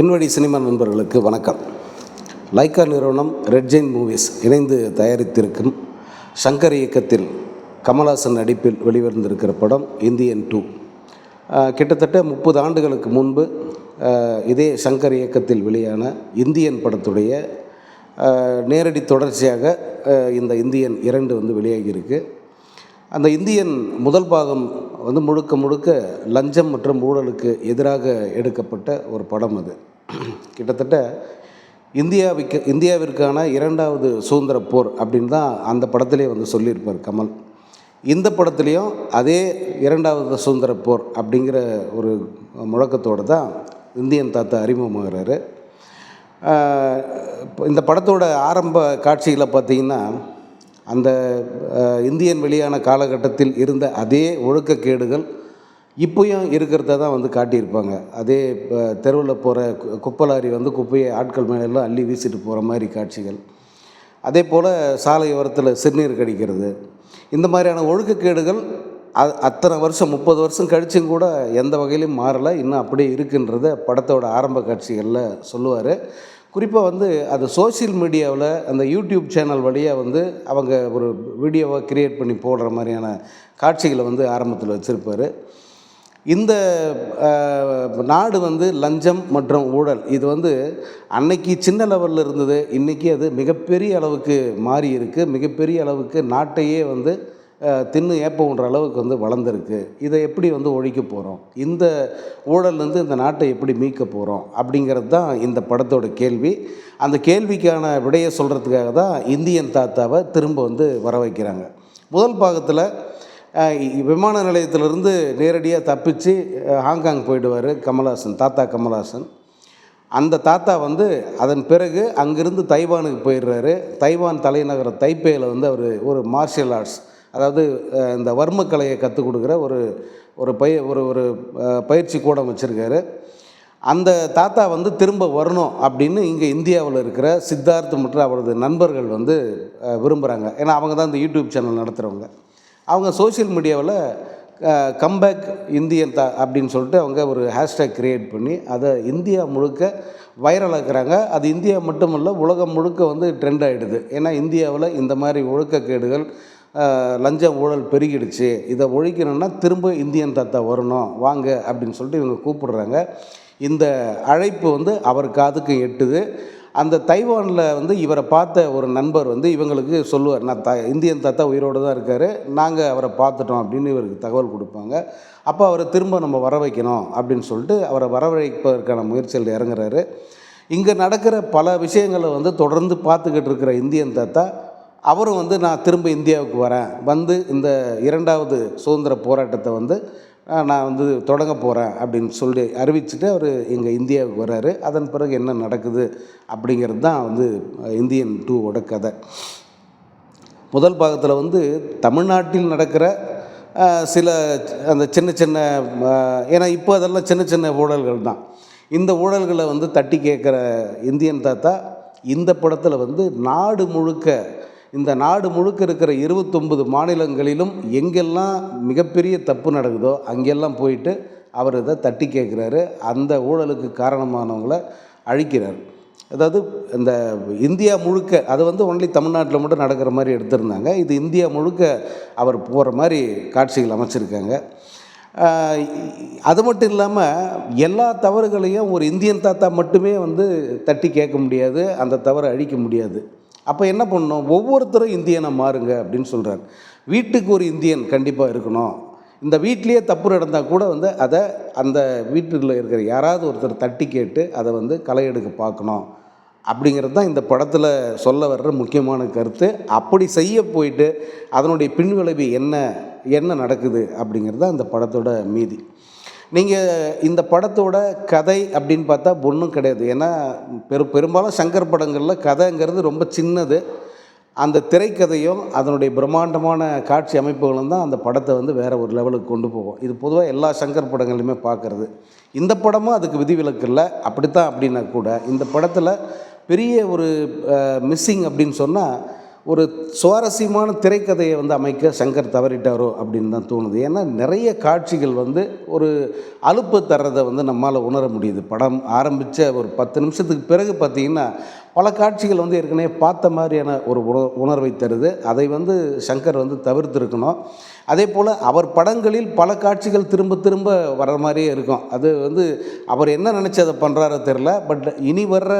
என்வழி cinema நண்பர்களுக்கு வணக்கம். Lyca நிறுவனம் ரெட் ஜெயின் மூவிஸ் இணைந்து தயாரித்திருக்கும் சங்கர் இயக்கத்தில் கமலாசன் நடிப்பில் வெளிவந்திருக்கிற படம் இந்தியன் டூ கிட்டத்தட்ட முப்பது ஆண்டுகளுக்கு முன்பு இதே சங்கர் இயக்கத்தில் வெளியான இந்தியன் படத்துடைய நேரடி தொடர்ச்சியாக இந்த இந்தியன் இரண்டு வந்து வெளியாகியிருக்கு. அந்த இந்தியன் முதல் பாகம் வந்து முழுக்க முழுக்க லஞ்சம் மற்றும் ஊழலுக்கு எதிராக எடுக்கப்பட்ட ஒரு படம் அது. கிட்டத்தட்ட இந்தியாவுக்கு இந்தியாவிற்கான இரண்டாவது சுதந்திர போர் அப்படின்னு தான் அந்த படத்திலே வந்து சொல்லியிருப்பார் கமல். இந்த படத்துலேயும் அதே இரண்டாவது சுதந்திர போர் அப்படிங்கிற ஒரு முழக்கத்தோடு தான் இந்தியன் தாத்தா அறிமுகமாகிறாரு. இப்போ இந்த படத்தோட ஆரம்ப காட்சிகளை பார்த்தீங்கன்னா அந்த இந்தியன் வெளியான காலகட்டத்தில் இருந்த அதே ஒழுக்கக்கேடுகள் இப்போயும் இருக்கிறத தான் வந்து காட்டியிருப்பாங்க. அதே இப்போ தெருவில் போகிற குப்பலாரி வந்து குப்பையை ஆட்கள் மேலெல்லாம் அள்ளி வீசிட்டு போகிற மாதிரி காட்சிகள். அதே போல் சாலை ஓரத்தில் சிறுநீர் கடிக்கிறது. இந்த மாதிரியான ஒழுக்கக்கேடுகள் அத்தனை வருஷம் முப்பது வருஷம் கழிச்சும் கூட எந்த வகையிலும் மாறலை. இன்னும் அப்படியே இருக்குன்றத படத்தோட ஆரம்ப காட்சிகளில் சொல்லுவார். குறிப்பாக வந்து அது சோஷியல் மீடியாவில் அந்த யூடியூப் சேனல் வழியாக வந்து அவங்க ஒரு வீடியோவை க்ரியேட் பண்ணி போடுற மாதிரியான காட்சிகளை வந்து ஆரம்பத்தில் வச்சுருப்பார். இந்த நாடு வந்து லஞ்சம் மற்றும் ஊழல் இது வந்து அன்னைக்கு சின்ன லெவலில் இருந்தது. இன்றைக்கி அது மிகப்பெரிய அளவுக்கு மாறி இருக்குது மிகப்பெரிய அளவுக்கு நாட்டையே வந்து தின்னு ஏப்பவுன்ற அளவுக்கு வந்து வளர்ந்துருக்கு. இதை எப்படி வந்து ஒழிக்க போகிறோம் இந்த ஊழல்லேருந்து இந்த நாட்டை எப்படி மீட்க போகிறோம் அப்படிங்கிறது தான் இந்த படத்தோட கேள்வி. அந்த கேள்விக்கான விடையை சொல்கிறதுக்காக தான் இந்தியன் தாத்தாவை திரும்ப வந்து வர வைக்கிறாங்க முதல் பாகத்தில் விமான நிலையத்திலிருந்து நேரடியாக தப்பிச்சு ஹாங்காங் போயிடுவார் கமல்ஹாசன் தாத்தா கமல்ஹாசன். அந்த தாத்தா வந்து அதன் பிறகு அங்கிருந்து தைவானுக்கு போயிடுறாரு. தைவான் தலைநகர் தைப்பேயில் வந்து அவர் ஒரு மார்ஷியல் ஆர்ட்ஸ் அதாவது இந்த வர்மக்கலையை கற்றுக் கொடுக்குற ஒரு ஒரு பய ஒரு ஒரு பயிற்சி கூடம் வச்சுருக்காரு. அந்த தாத்தா வந்து திரும்ப வரணும் அப்படின்னு இங்கே இந்தியாவில் இருக்கிற சித்தார்த் மற்றும் அவரது நண்பர்கள் வந்து விரும்புகிறாங்க ஏன்னா அவங்க தான் இந்த யூடியூப் சேனல் நடத்துகிறவங்க அவங்க சோஷியல் மீடியாவில் கம்பேக் இந்தியன் தா அப்படின்னு சொல்லிட்டு அவங்க ஒரு ஹேஷ்டேக் க்ரியேட் பண்ணி அதை இந்தியா முழுக்க வைரலாக்குறாங்க. அது இந்தியா மட்டுமல்ல உலகம் முழுக்க வந்து ட்ரெண்ட் ஆகிடுது ஏன்னா இந்தியாவில் இந்த மாதிரி ஒழுக்கக்கேடுகள் லஞ்ச ஊழல் பெருகிடுச்சு. இதை ஒழிக்கணும்னா திரும்ப இந்தியன் தாத்தா வரணும். வாங்க அப்படின்னு சொல்லிட்டு இவங்க கூப்பிடுறாங்க. இந்த அழைப்பு வந்து அவர் காதுக்கு எட்டுது. அந்த தைவானில் வந்து இவரை பார்த்த ஒரு நண்பர் வந்து இவங்களுக்கு சொல்லுவார் நான் த இந்தியன் தாத்தா உயிரோடு தான் இருக்கார். நாங்கள் அவரை பார்த்துட்டோம் அப்படின்னு இவருக்கு தகவல் கொடுப்பாங்க. அப்போ அவரை திரும்ப நம்ம வர வைக்கணும் அப்படின்னு சொல்லிட்டு அவரை வரவழைப்பதற்கான முயற்சியில் இறங்குறாரு. இங்கே நடக்கிற பல விஷயங்களை வந்து தொடர்ந்து பார்த்துக்கிட்டு இருக்கிற இந்தியன் தாத்தா அவரும் வந்து நான் திரும்ப இந்தியாவுக்கு வரேன். வந்து இந்த இரண்டாவது சுதந்திர போராட்டத்தை வந்து நான் வந்து தொடங்க போகிறேன் அப்படின்னு சொல்லி அறிவிச்சுட்டு அவர் இங்கே இந்தியாவுக்கு வர்றாரு. அதன் பிறகு என்ன நடக்குது அப்படிங்கிறது தான் வந்து இந்தியன் டூவோட கதை. முதல் பாகத்தில் வந்து தமிழ்நாட்டில் நடக்கிற சில அந்த சின்ன சின்ன ஏன்னா இப்போ அதெல்லாம் சின்ன சின்ன ஊழல்கள் தான். இந்த ஊழல்களை வந்து தட்டி கேட்குற இந்தியன் தாத்தா இந்த படத்தில் வந்து நாடு முழுக்க இந்த நாடு முழுக்க இருக்கிற இருபத்தொம்பது மாநிலங்களிலும் எங்கெல்லாம் மிகப்பெரிய தப்பு நடக்குதோ அங்கெல்லாம் போயிட்டு அவர் இதை தட்டி கேட்குறாரு. அந்த ஊழலுக்கு காரணமானவங்கள அழிக்கிறார். அதாவது இந்த இந்தியா முழுக்க அது வந்து ஒன்லி தமிழ்நாட்டில் மட்டும் நடக்கிற மாதிரி எடுத்திருந்தாங்க. இது இந்தியா முழுக்க அவர் போகிற மாதிரி காட்சிகள் அமைச்சிருக்காங்க. அது மட்டும் இல்லாமல் எல்லா தவறுகளையும் ஒரு இந்தியன் தாத்தா மட்டுமே வந்து தட்டி கேட்க முடியாது அந்த தவறை அழிக்க முடியாது. அப்போ என்ன பண்ணணும்? ஒவ்வொருத்தரும் இந்தியனை மாறுங்க அப்படின்னு சொல்கிறார் வீட்டுக்கு ஒரு இந்தியன் கண்டிப்பாக இருக்கணும். இந்த வீட்லேயே தப்பு நடந்தால் கூட வந்து அதை அந்த வீட்டில் இருக்கிற யாராவது ஒருத்தர் தட்டி கேட்டு அதை வந்து களை எடுக்க பார்க்கணும். அப்படிங்கிறது தான் இந்த படத்தில் சொல்ல வர்ற முக்கியமான கருத்து. அப்படி செய்ய போயிட்டு அதனுடைய பின்விளைவு என்ன? என்ன நடக்குது? அப்படிங்கிறது தான் இந்த படத்தோட மீதி. நீங்கள் இந்த படத்தோட கதை அப்படின்னு பார்த்தா ஒன்றும் கிடையாது. ஏன்னா பெரு பெரும்பாலும் சங்கர் படங்களில் கதைங்கிறது ரொம்ப சின்னது. அந்த திரைக்கதையும் அதனுடைய பிரம்மாண்டமான காட்சி அமைப்புகளும் தான் அந்த படத்தை வந்து வேறு ஒரு லெவலுக்கு கொண்டு போகும். இது பொதுவாக எல்லா சங்கர் படங்களையுமே பார்க்குறது. இந்த படமும் அதுக்கு விதிவிலக்கு இல்லை. அப்படித்தான் அப்படின்னா கூட இந்த படத்தில் பெரிய ஒரு மிஸ்ஸிங் அப்படின்னு சொன்னால் ஒரு சுவாரஸ்யமான திரைக்கதையை வந்து அமைக்க சங்கர் தவறிட்டாரோ அப்படின்னு தான் தோணுது. ஏன்னா நிறைய காட்சிகள் வந்து ஒரு அலுப்பு தர்றதை வந்து நம்மால் உணர முடியுது. படம் ஆரம்பித்த ஒரு பத்து நிமிஷத்துக்கு பிறகு பார்த்திங்கன்னா பல காட்சிகள் வந்து ஏற்கனவே பார்த்த மாதிரியான ஒரு உண உணர்வை தருது. அதை வந்து சங்கர் வந்து தவிர்த்துருக்கணும். அதே போல் அவர் படங்களில் பல காட்சிகள் திரும்ப திரும்ப வர்ற மாதிரியே இருக்கும். அது வந்து அவர் என்ன நினச்சி அதை பண்ணுறாரோ தெரில பட் இனி வர்ற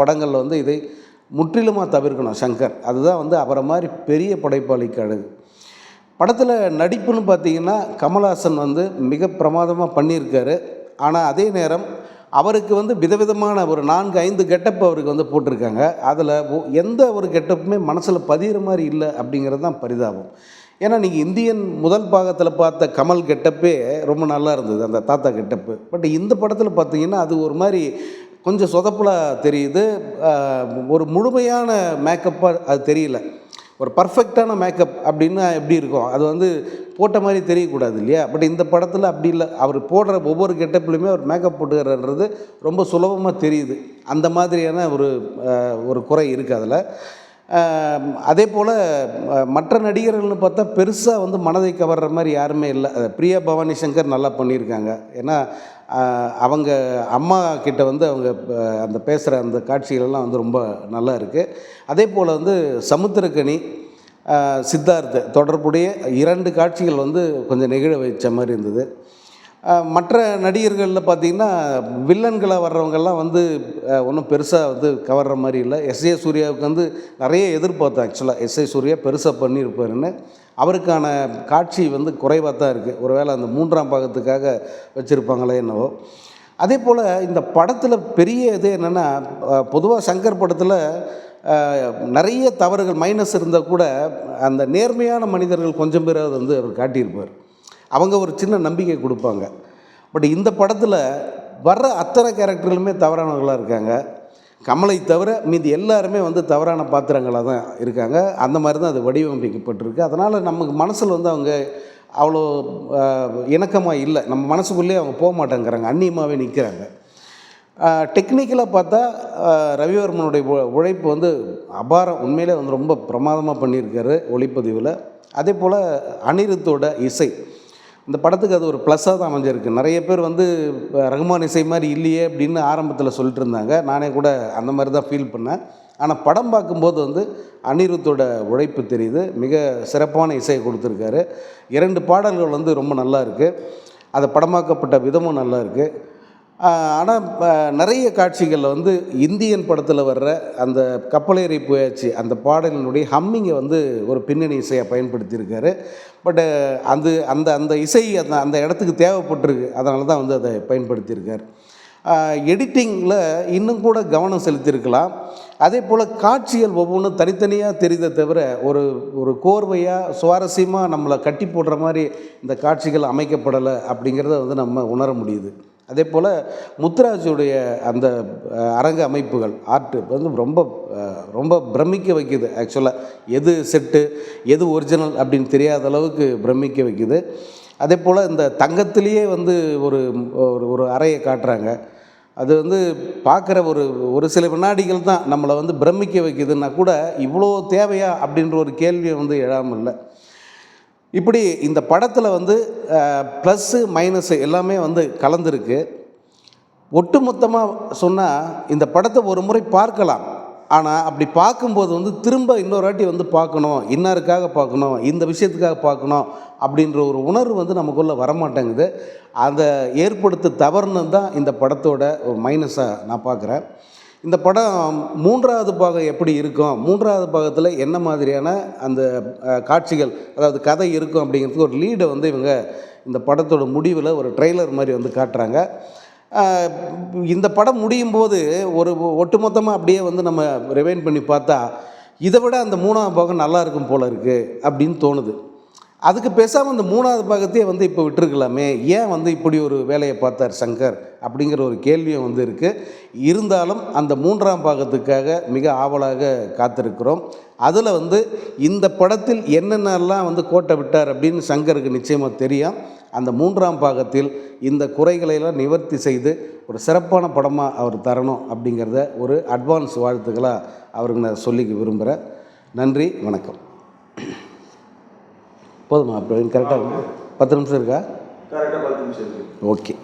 படங்களில் வந்து இதை முற்றிலுமாக தவிர்க்கணும் சங்கர். அதுதான் வந்து அவரை மாதிரி பெரிய படைப்பாளிக்கு அழகு. படத்தில் நடிப்புன்னு பார்த்தீங்கன்னா கமல்ஹாசன் வந்து மிக பிரமாதமாக பண்ணியிருக்காரு. ஆனால் அதே நேரம் அவருக்கு வந்து விதவிதமான ஒரு நான்கு ஐந்து கெட்டப் அவருக்கு வந்து போட்டிருக்காங்க. அதில் எந்த ஒரு கெட்டப்புமே மனசில் பதிகிற மாதிரி இல்லை அப்படிங்கிறது தான் பரிதாபம். ஏன்னா நீங்கள் இந்தியன் முதல் பாகத்தில் பார்த்த கமல் கெட்டப்பே ரொம்ப நல்லா இருந்தது அந்த தாத்தா கெட்டப்பு. பட் இந்த படத்தில் பார்த்தீங்கன்னா அது ஒரு மாதிரி கொஞ்சம் சொதப்பலாக தெரியுது. ஒரு முழுமையான மேக்கப்பாக அது தெரியல. ஒரு பர்ஃபெக்டான மேக்கப் அப்படின்னா எப்படி இருக்கும்? அது வந்து போட்ட மாதிரி தெரியக்கூடாது இல்லையா? பட் இந்த படத்தில் அப்படி இல்லை. அவர் போடுற ஒவ்வொரு கெட்டப்லையுமே அவர் மேக்கப் போட்டுக்கிறன்றது ரொம்ப சுலபமாக தெரியுது. அந்த மாதிரியான ஒரு ஒரு குறை இருக்குது அதில். அதே போல் மற்ற நடிகர்கள்னு பார்த்தா பெருசாக வந்து மனதை கவர்ற மாதிரி யாருமே இல்லை. பிரியா பவானி சங்கர் நல்லா பண்ணியிருக்காங்க. ஏன்னா அவங்க அம்மா கிட்ட வந்து அவங்க அந்த பேசுகிற அந்த காட்சிகளெல்லாம் வந்து ரொம்ப நல்லா இருக்குது அதே போல் வந்து சமுத்திரக்கனி சித்தார்த்து தொடர்புடைய இரண்டு காட்சிகள் வந்து கொஞ்சம் நெகிழ வச்ச மாதிரி இருந்தது. மற்ற நடிகர்களில் பார்த்திங்கன்னா வில்லன்களாக வர்றவங்கெல்லாம் வந்து ஒன்றும் பெருசாக வந்து கவர்ற மாதிரி இல்லை. எஸ் ஏ சூர்யாவுக்கு வந்து நிறைய எதிர்பார்த்தேன் ஆக்சுவலாக எஸ் ஏ சூர்யா பெருசாக பண்ணியிருப்பாருன்னு. அவருக்கான காட்சி வந்து குறைவாக தான் இருக்குது ஒருவேளை அந்த மூன்றாம் பாகத்துக்காக வச்சுருப்பாங்களே என்னவோ. அதே போல் இந்த படத்தில் பெரிய இது என்னென்னா பொதுவாக சங்கர் படத்தில் நிறைய தவறுகள் மைனஸ் இருந்தால் கூட அந்த நேர்மையான மனிதர்கள் கொஞ்சம் பேராவது வந்து அவர் காட்டியிருப்பார். அவங்க ஒரு சின்ன நம்பிக்கை கொடுப்பாங்க. பட் இந்த படத்தில் வர்ற அத்தனை கேரக்டர்களுமே தவறானவர்களாக இருக்காங்க. கமலை தவிர மீதி எல்லாருமே வந்து தவறான பாத்திரங்களாக தான் இருக்காங்க. அந்த மாதிரி தான் அது வடிவமைக்கப்பட்டிருக்கு. அதனால் நமக்கு மனசில் வந்து அவங்க அவ்வளோ இணக்கமாக இல்லை. நம்ம மனசுக்குள்ளேயே அவங்க போக மாட்டேங்கிறாங்க. அந்நியமாகவே நிற்கிறாங்க டெக்னிக்கலாக பார்த்தா ரவிவர்மனுடைய உ- உழைப்பு வந்து அபாரம். உண்மையிலே வந்து ரொம்ப பிரமாதமாக பண்ணியிருக்காரு ஒளிப்பதிவில். அதே போல் அனிருத்தோட இசை. இந்த படத்துக்கு அது ஒரு ப்ளஸ்ஸாக தான் அமைஞ்சிருக்கு. நிறைய பேர் வந்து ரகுமான் இசை மாதிரி இல்லையே அப்படின்னு ஆரம்பத்தில் சொல்லிட்டு இருந்தாங்க. நானே கூட அந்த மாதிரி தான் ஃபீல் பண்ணேன். ஆனால் படம் பார்க்கும்போது வந்து அனிருத்தோட உழைப்பு தெரியுது. மிக சிறப்பான இசையை கொடுத்துருக்காரு. இரண்டு பாடல்கள் வந்து ரொம்ப நல்லா இருக்குது அது படமாக்கப்பட்ட விதமும் நல்லா இருக்குது ஆனால் நிறைய காட்சிகளில் வந்து இந்தியன் படத்தில் வர்ற அந்த கப்பலேறி போயாச்சு அந்த பாடலினுடைய ஹம்மிங்கை வந்து ஒரு பின்னணி இசையாக பயன்படுத்தியிருக்காரு. பட் அது அந்த அந்த இசை அந்த அந்த இடத்துக்கு தேவைப்பட்டிருக்கு. அதனால தான் வந்து அதை பயன்படுத்தியிருக்கார். எடிட்டிங்கில் இன்னும் கூட கவனம் செலுத்தியிருக்கலாம். அதே போல் காட்சிகள் ஒவ்வொன்றும் தனித்தனியாக தெரியுதே தவிர ஒரு ஒரு கோர்வையாக சுவாரஸ்யமாக நம்மளை கட்டி போடுற மாதிரி இந்த காட்சிகள் அமைக்கப்படலை அப்படிங்கிறத வந்து நம்ம உணர முடியுது. அதே போல் முத்துராஜுடைய அந்த அரங்க அமைப்புகள் ஆர்ட் வந்து ரொம்ப ரொம்ப பிரமிக்க வைக்குது. ஆக்சுவலாக எது செட்டு எது ஒரிஜினல் அப்படின்னு தெரியாத அளவுக்கு பிரமிக்க வைக்குது. அதே போல் இந்த தங்கத்திலேயே வந்து ஒரு ஒரு ஒரு அறையை காட்டுறாங்க. அது வந்து பார்க்குற ஒரு ஒரு சில வினாடிகள் தான் நம்மளை வந்து பிரமிக்க வைக்குதுன்னா கூட இவ்வளோ தேவையா அப்படின்ற ஒரு கேள்வியை வந்து எழாமல் இல்லை இப்படி இந்த படத்தில் வந்து ப்ளஸ்ஸு மைனஸு எல்லாமே வந்து கலந்துருக்கு. ஒட்டுமொத்தமாக சொன்னால் இந்த படத்தை ஒரு முறை பார்க்கலாம். ஆனால் அப்படி பார்க்கும்போது வந்து திரும்ப இன்னொரு வாட்டி வந்து பார்க்கணும். இன்னாருக்காக பார்க்கணும்? இந்த விஷயத்துக்காக பார்க்கணும்? அப்படின்ற ஒரு உணர்வு வந்து நமக்குள்ளே வரமாட்டேங்குது. அதை ஏற்படுத்த தவறுன்னு தான் இந்த படத்தோட ஒரு மைனஸாக நான் பார்க்குறேன். இந்த படம் மூன்றாவது பாகம் எப்படி இருக்கும்? மூன்றாவது பாகத்தில் என்ன மாதிரியான அந்த காட்சிகள் அதாவது கதை இருக்கும் அப்படிங்கிறதுக்கு ஒரு லீடை வந்து இவங்க இந்த படத்தோட முடிவில் ஒரு ட்ரெய்லர் மாதிரி வந்து காட்டுறாங்க. இந்த படம் முடியும் போது ஒரு ஒட்டுமொத்தமாக அப்படியே வந்து நம்ம ரிவைன் பண்ணி பார்த்தா இதை விட அந்த மூணாவது பாகம் நல்லா இருக்கும் போல இருக்குது அப்படின்னு தோணுது. அதுக்கு பேசாமல் இந்த மூணாவது பாகத்தையே வந்து இப்போ விட்டுருக்கலாமே. ஏன் வந்து இப்படி ஒரு வேலையை பார்த்தார் சங்கர் அப்படிங்கிற ஒரு கேள்வியும் வந்து இருக்குது இருந்தாலும் அந்த மூன்றாம் பாகத்துக்காக மிக ஆவலாக காத்திருக்கிறோம். அதில் வந்து இந்த படத்தில் என்னென்னலாம் வந்து கோட்டை விட்டார் அப்படின்னு சங்கருக்கு நிச்சயமாக தெரியும். அந்த மூன்றாம் பாகத்தில் இந்த குறைகளையெல்லாம் நிவர்த்தி செய்து ஒரு சிறப்பான படமாக அவர் தரணும் அப்படிங்கிறத ஒரு அட்வான்ஸ் வாழ்த்துக்களாக அவருக்கு நான் சொல்லிக்க விரும்புகிறேன் நன்றி வணக்கம். போதுமா பிரவீன் கரெக்டாக பத்து நிமிஷம் இருக்கா? கரெக்டாக பத்து நிமிஷம் இருக்குது ஓகே